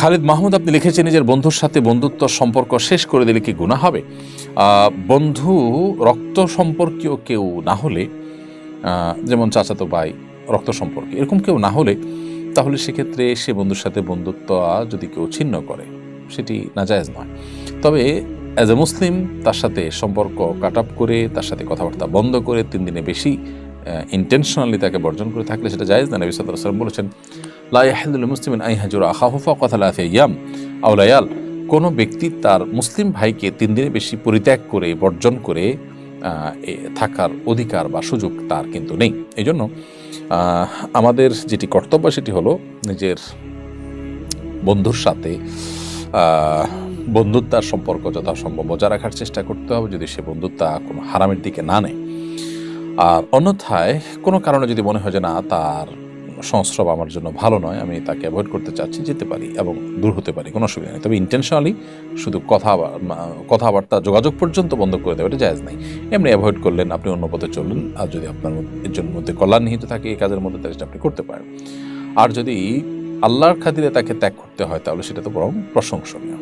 খালিদ মাহমুদ, আপনি লিখেছেন নিজের বন্ধুর সাথে বন্ধুত্ব সম্পর্ক শেষ করে দিলে কি গুণা হবে? বন্ধু রক্ত সম্পর্কীয় কেউ না হলে যেমন চাচাতো ভাই, রক্ত সম্পর্কে, এরকম কেউ না হলে, তাহলে সেক্ষেত্রে সে বন্ধুর সাথে বন্ধুত্ব যদি কেউ ছিন্ন করে, সেটি নাজায়জ নয়। তবে অ্যাজ এ মুসলিম তার সাথে সম্পর্ক কাট আপ করে, তার সাথে কথাবার্তা বন্ধ করে, তিন দিনে বেশি ইন্টেনশনালি তাকে বর্জন করে থাকলে সেটা জায়েজ না। নবী ওয়াসাল্লাম বলেছেন লা ইয়াহিল্লু মুসলিমিন আন ইয়াহজুরা আখাহু ফাওকা থালাথি আইয়াম। আও লায়াল, কোনো ব্যক্তি তার মুসলিম ভাইকে তিন দিনে বেশি পরিত্যাগ করে, বর্জন করে থাকার অধিকার বা সুযোগ তার কিন্তু নেই। এই জন্য আমাদের যেটি কর্তব্য সেটি হলো নিজের বন্ধুর সাথে বন্ধুত্বার সম্পর্ক যথাসম্ভব বজায় রাখার চেষ্টা করতে হবে যদি সে বন্ধুত্বা কোনো হারামের দিকে না নেয়। আর অন্যথায় কোনো কারণে যদি মনে হয় যে না, তার সংস্রব আমার জন্য ভালো নয়, আমি তাকে অ্যাভয়েড করতে চাচ্ছি, যেতে পারি এবং দূর হতে পারি, কোনো অসুবিধা নেই। তবে ইন্টেনশনালি শুধু কথা কথাবার্তা যোগাযোগ পর্যন্ত বন্ধ করে দেওয়া এটা জায়জ নাই। এমনি অ্যাভয়েড করলেন, আপনি অন্য পথে চললেন আর যদি আপনার এর জন্য মধ্যে কল্যাণ নিহিত থাকে, এই কাজের মধ্যে তাহলে আপনি করতে পারেন। আর যদি আল্লাহর খাতিরে তাকে ত্যাগ করতে হয়, তাহলে সেটা তো বরং প্রশংসনীয়।